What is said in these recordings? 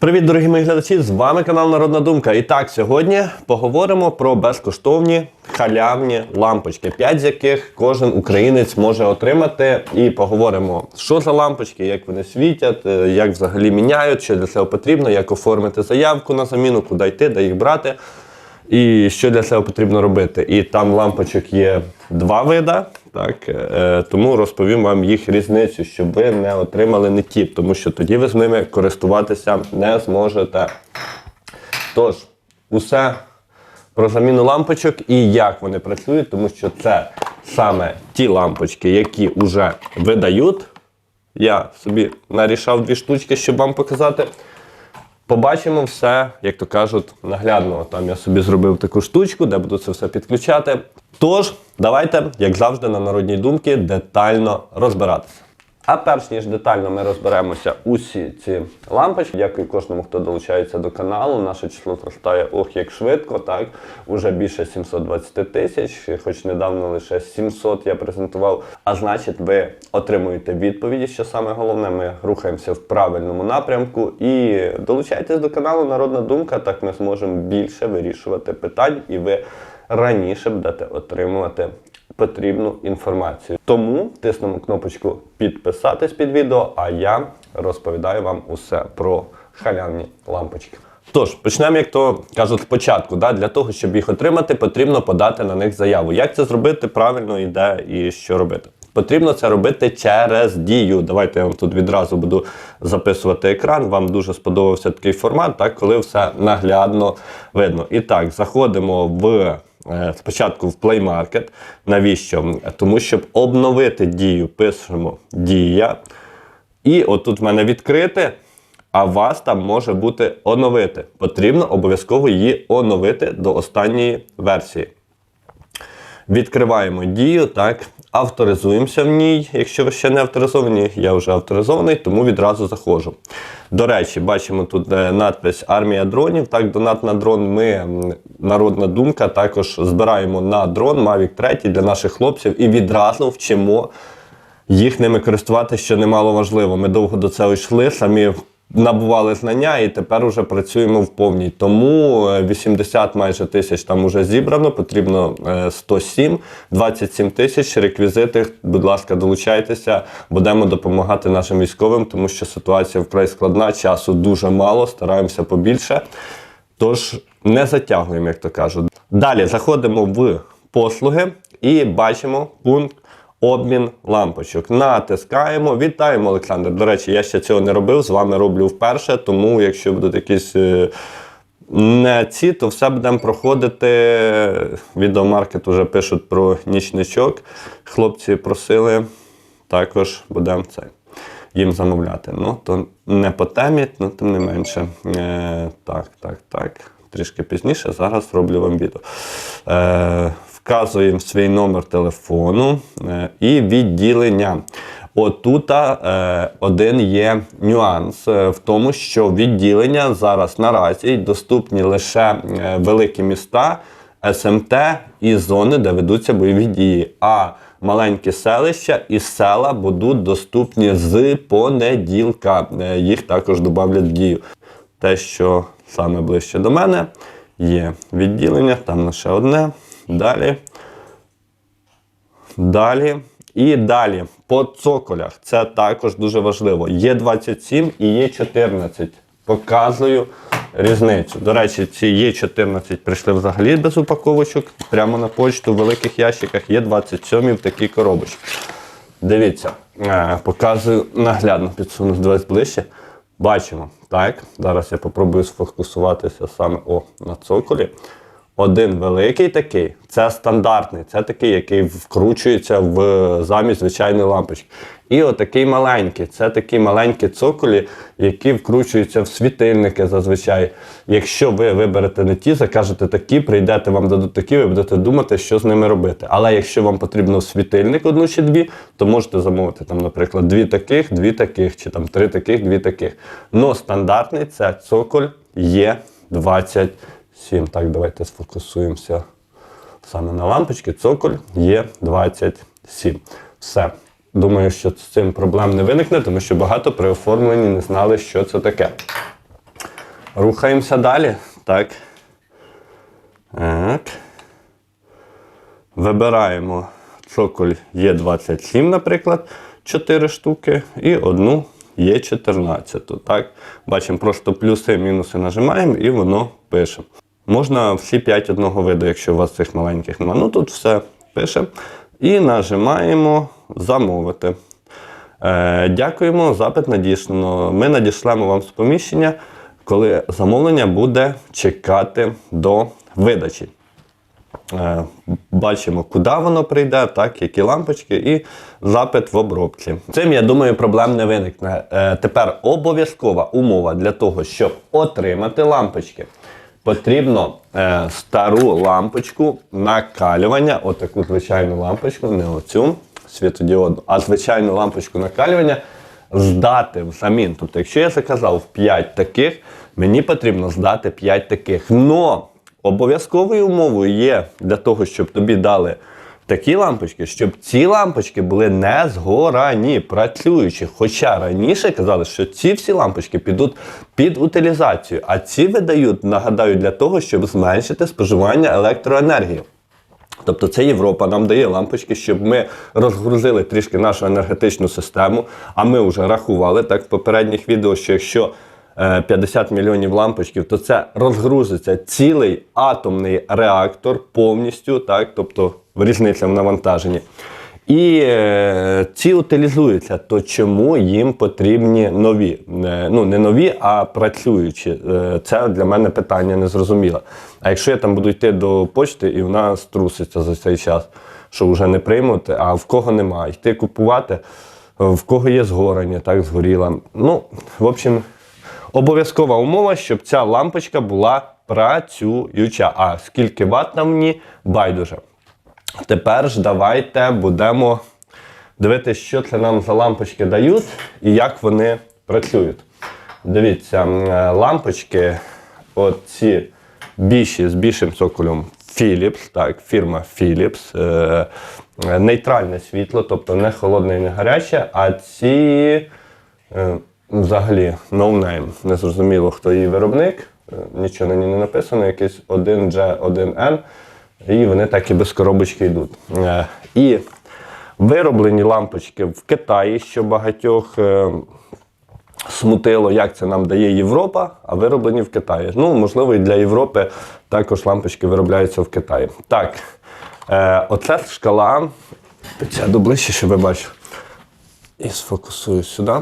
Привіт, дорогі мої глядачі! З вами канал Народна Думка. І так, сьогодні поговоримо про безкоштовні халявні лампочки, 5 з яких кожен українець може отримати. І поговоримо, що за лампочки, як вони світять, е, як взагалі міняють, що для цього потрібно, як оформити заявку на заміну, куди йти, де їх брати. І що для цього потрібно робити? І там лампочок є два вида, так е, тому розповім вам їх різницю, щоб ви не отримали не ті, тому що тоді ви з ними користуватися не зможете. Тож, усе про заміну лампочок і як вони працюють, тому що це саме ті лампочки, які вже видають. Я собі нарішав дві штучки, щоб вам показати. Побачимо все, як то кажуть, наглядно. Там я собі зробив таку штучку, де буду це все підключати. Тож, давайте, як завжди, на народній думці детально розбиратися. А перш ніж детально ми розберемося усі ці лампочки. Дякую кожному, хто долучається до каналу. Наше число зростає ох як швидко, так уже більше 720 тисяч, хоч недавно лише 700 я презентував. А значить, ви отримуєте відповіді, що саме головне. Ми рухаємося в правильному напрямку. І долучайтесь до каналу Народна Думка. Так ми зможемо більше вирішувати питань, і ви раніше будете отримувати потрібну інформацію. Тому тиснемо кнопочку підписатись під відео, а я розповідаю вам усе про халявні лампочки. Тож, почнемо, як то кажуть, спочатку. Да? Для того, щоб їх отримати, потрібно подати на них заяву. Як це зробити правильно і і що робити? Потрібно це робити через дію. Давайте я вам тут відразу буду записувати екран. Вам дуже сподобався такий формат, так, коли все наглядно видно. І так, заходимо в Е, спочатку в Play Market. Навіщо? Тому щоб обновити дію, пишемо дія. І отут в мене відкрити, а вас там може бути оновити. Потрібно обов'язково її оновити до останньої версії. Відкриваємо дію, так, авторизуємося в ній. Якщо ви ще не авторизовані, я вже авторизований, тому відразу заходжу. До речі, бачимо тут е, надпись Армія дронів. Так, донат на дрон ми, народна думка, також збираємо на дрон Mavic 3 для наших хлопців і відразу вчимо їх ними користуватися, що немало важливо. Ми довго до цього йшли, самі набували знання і тепер вже працюємо в повній. Тому 80 майже тисяч там вже зібрано, потрібно 107, 27 тисяч реквізити. Будь ласка, долучайтеся, будемо допомагати нашим військовим, тому що ситуація вкрай складна, часу дуже мало, стараємося побільше. Тож не затягуємо, як то кажуть. Далі заходимо в послуги і бачимо пункт обмін лампочок. Натискаємо. Вітаємо, Олександр. До речі, я ще цього не робив, з вами роблю вперше, тому якщо будуть якісь. е, Не ці, то все будемо проходити. Відеомаркет вже пишуть про нічничок. Хлопці просили, також будемо це їм замовляти. Ну, то не по темі, ну тим не менше. Е, так, так, так. Трішки пізніше. Зараз роблю вам відео. Е, вказуємо свій номер телефону е, і відділення. Отут е, один є нюанс е, в тому, що відділення зараз наразі доступні лише великі міста, СМТ і зони, де ведуться бойові дії. А маленькі селища і села будуть доступні з понеділка. Їх також додавлять в дію. Те, що саме ближче до мене, є відділення, там лише одне. Далі. Далі. І далі по цоколях. Це також дуже важливо. Є 27 і є 14. Показую різницю. До речі, ці є 14 прийшли взагалі без упаковочок. Прямо на почту в великих ящиках є 27 в такій коробочці. Дивіться, е, показую наглядно підсуну дивись ближче. Бачимо. Так, зараз я попробую сфокусуватися саме о, на цоколі. Один великий такий це стандартний, це такий, який вкручується в замість звичайної лампочки. І отакий маленький, це такі маленькі цоколі, які вкручуються в світильники зазвичай. Якщо ви виберете не ті, закажете такі, прийдете, вам дадуть такі, ви будете думати, що з ними робити. Але якщо вам потрібно світильник одну чи дві, то можете замовити там, наприклад, дві таких, дві таких, чи там три таких, дві таких. Но стандартний це цоколь є 20. 7. Так, давайте сфокусуємося саме на лампочки. Цоколь є 27. Все. Думаю, що з цим проблем не виникне, тому що багато при оформленні не знали, що це таке. Рухаємося далі. Так. Так. Вибираємо цоколь Є27, наприклад, 4 штуки, і одну Є14. Так? Бачимо, просто плюси, мінуси нажимаємо і воно пише. Можна всі 5 одного виду, якщо у вас цих маленьких немає. Ну тут все пише. І нажимаємо замовити. Е, дякуємо, запит надіслано. Ми надішлемо вам сповіщення, коли замовлення буде чекати до видачі. Е, бачимо, куди воно прийде, так, які лампочки, і запит в обробці. Цим, я думаю, проблем не виникне. Е, тепер обов'язкова умова для того, щоб отримати лампочки. Потрібно е, стару лампочку накалювання, отаку звичайну лампочку, не оцю світодіодну, а звичайну лампочку накалювання здати взамін. Тобто, якщо я заказав 5 таких, мені потрібно здати 5 таких. Но обов'язковою умовою є для того, щоб тобі дали такі лампочки, щоб ці лампочки були не згорані, працюючі. Хоча раніше казали, що ці всі лампочки підуть під утилізацію, а ці видають, нагадаю, для того, щоб зменшити споживання електроенергії. Тобто це Європа нам дає лампочки, щоб ми розгрузили трішки нашу енергетичну систему. А ми вже рахували так в попередніх відео, що якщо 50 мільйонів лампочків, то це розгрузиться цілий атомний реактор повністю, так, тобто різниця в навантаженні. І е, ці утилізуються, то чому їм потрібні нові? Е, ну, не нові, а працюючі. Е, це для мене питання незрозуміле. А якщо я там буду йти до почти і вона струситься за цей час, що вже не приймуть, а в кого немає, йти купувати, в кого є згорання, так згоріла. Ну, в общем, обов'язкова умова, щоб ця лампочка була працююча. А скільки ватт на мені, байдуже. Тепер ж давайте будемо дивитися, що це нам за лампочки дають і як вони працюють. Дивіться, е, лампочки, оці більші з більшим цоколем Philips, так, фірма Philips. Е, е, нейтральне світло, тобто не холодне і не гаряче, а ці взагалі no name. Не зрозуміло, хто її виробник. Е, Нічого на ній не написано, якийсь 1G, 1N. І вони так і без коробочки йдуть. Е, І вироблені лампочки в Китаї, що багатьох е, смутило, як це нам дає Європа, а вироблені в Китаї. Ну, можливо, і для Європи також лампочки виробляються в Китаї. Так, оце шкала. Підсяду ближче, щоб ви бачили. І сфокусую сюди.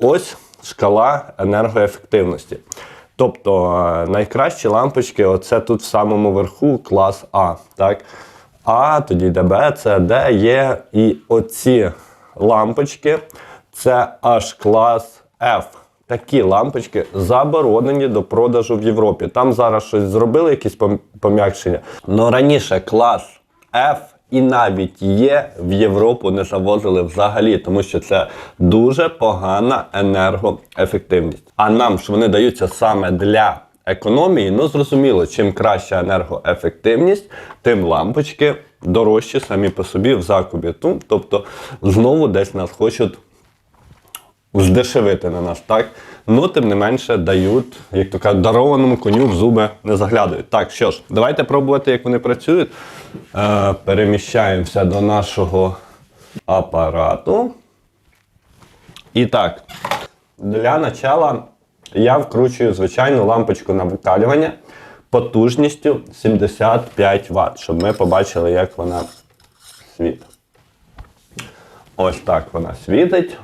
Ось шкала енергоефективності. Тобто е, найкращі лампочки, оце тут в самому верху клас А. Так? А, тоді йде Б, С, Д, Є. І оці лампочки це аж клас F. Такі лампочки заборонені до продажу в Європі. Там зараз щось зробили, якісь пом'якшення. Но раніше клас F і навіть Є в Європу не завозили взагалі, тому що це дуже погана енергоефективність. А нам ж вони даються саме для економії. Ну зрозуміло, чим краща енергоефективність, тим лампочки дорожчі самі по собі в закупі. Тобто знову десь нас хочуть здешевити на нас, так? Ну, тим не менше, дають, як то кажуть, дарованому коню в зуби не заглядають. Так, що ж, давайте пробувати, як вони працюють. Е, переміщаємося до нашого апарату. І так, для начала я вкручую звичайну лампочку на викалювання потужністю 75 Вт, щоб ми побачили, як вона світить. Ось так вона світить.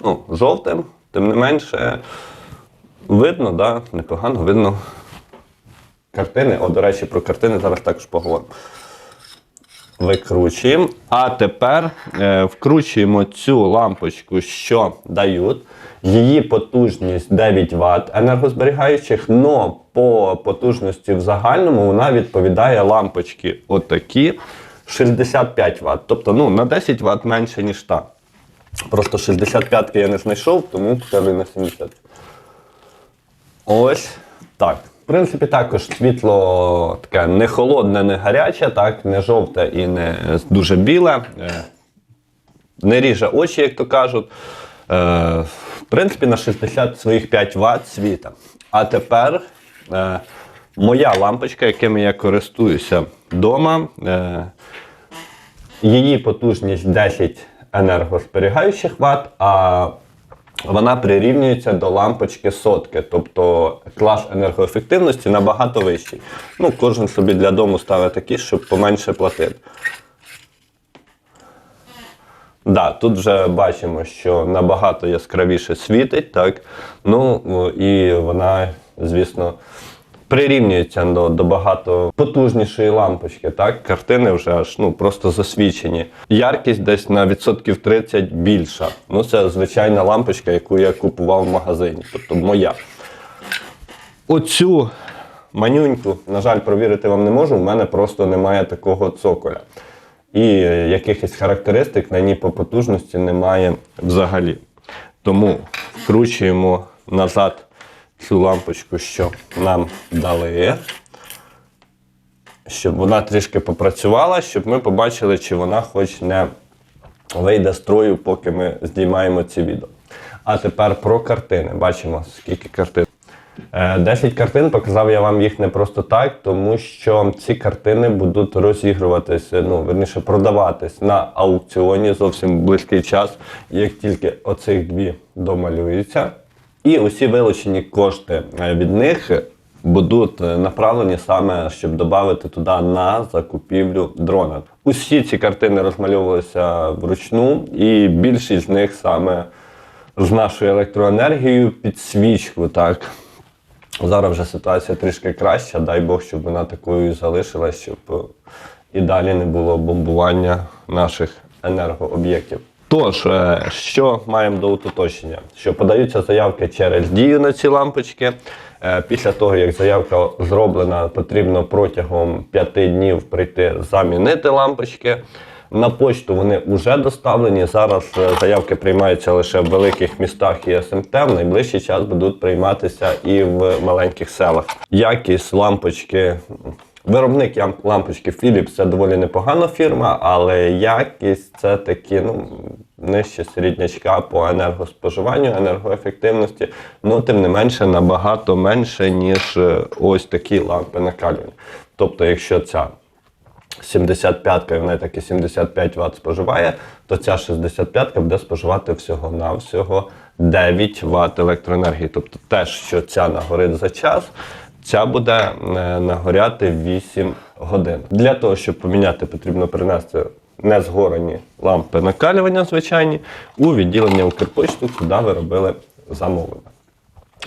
Ну, жовтим, тим не менше, видно, да, непогано видно картини. О, до речі, про картини зараз також поговоримо. Викручуємо. А тепер е, вкручуємо цю лампочку, що дають. Її потужність 9 Вт енергозберігаючих, але по потужності в загальному вона відповідає лампочки отакі 65 Вт. Тобто ну, на 10 Вт менше, ніж та. Просто 65-ки я не знайшов, тому скажу на 70. Ось так. В принципі, також світло таке не холодне, не гаряче, так, не жовте і не дуже біле. Е, Не ріже очі, як то кажуть. Е, В принципі, на 60 своїх 5 Вт світа. А тепер е, моя лампочка, якими я користуюся вдома. Її потужність 10 енергозберігаючих Вт, а вона прирівнюється до лампочки сотки, тобто клас енергоефективності набагато вищий. Ну, кожен собі для дому ставить такі, щоб поменше платити. Да, тут вже бачимо, що набагато яскравіше світить, так? Ну і вона, звісно, прирівнюється до, до багато потужнішої лампочки. Так? Картини вже аж ну, просто засвічені. Яркість десь на відсотків 30 більша. Ну, це звичайна лампочка, яку я купував в магазині, тобто моя. Оцю манюньку, на жаль, провірити вам не можу, в мене просто немає такого цоколя. І якихось характеристик на ній по потужності немає взагалі. Тому вкручуємо назад цю лампочку, що нам дали, щоб вона трішки попрацювала, щоб ми побачили, чи вона хоч не вийде з строю, поки ми знімаємо ці відео. А тепер про картини. Бачимо, скільки картин. Е, 10 картин показав я вам їх не просто так, тому що ці картини будуть розігруватися, ну, верніше, продаватись на аукціоні зовсім близький час, як тільки оцих дві домалюються. І усі вилучені кошти е, від них будуть е, направлені саме, щоб додати туди на закупівлю дрона. Усі ці картини розмальовувалися вручну, і більшість з них саме з нашою електроенергією під свічку. так. Зараз вже ситуація трішки краща. Дай Бог, щоб вона такою залишилась, щоб е, і далі не було бомбування наших енергооб'єктів. Тож, е, що маємо до уточнення? Що подаються заявки через дію на ці лампочки. Е, Після того, як заявка зроблена, потрібно протягом 5 днів прийти замінити лампочки. На почту вони вже доставлені. Зараз е, заявки приймаються лише в великих містах і СМТ. В найближчий час будуть прийматися і в маленьких селах. Якість лампочки. Виробник лампочки Philips це доволі непогана фірма, але якість це такі, ну, нижче середнячка по енергоспоживанню, енергоефективності. Ну, тим не менше, набагато менше, ніж е, ось такі лампи накалювання. Тобто, якщо ця 75-ка, і вона таки 75 Вт споживає, то ця 65-ка буде споживати всього-навсього 9 Вт електроенергії. Тобто те, що ця нагорить за час, ця буде е, нагоряти 8 годин. Для того, щоб поміняти, потрібно принести незгорені лампи накалювання звичайні у відділення Укрпочти, куди ви робили замовлення.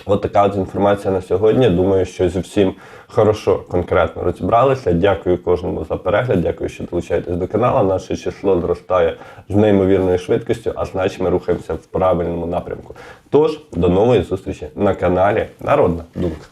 От така от інформація на сьогодні. Думаю, що зі всім хорошо конкретно розібралися. Дякую кожному за перегляд. Дякую, що долучаєтесь до каналу. Наше число зростає з неймовірною швидкістю, а значить ми рухаємося в правильному напрямку. Тож, до нової зустрічі на каналі Народна Думка.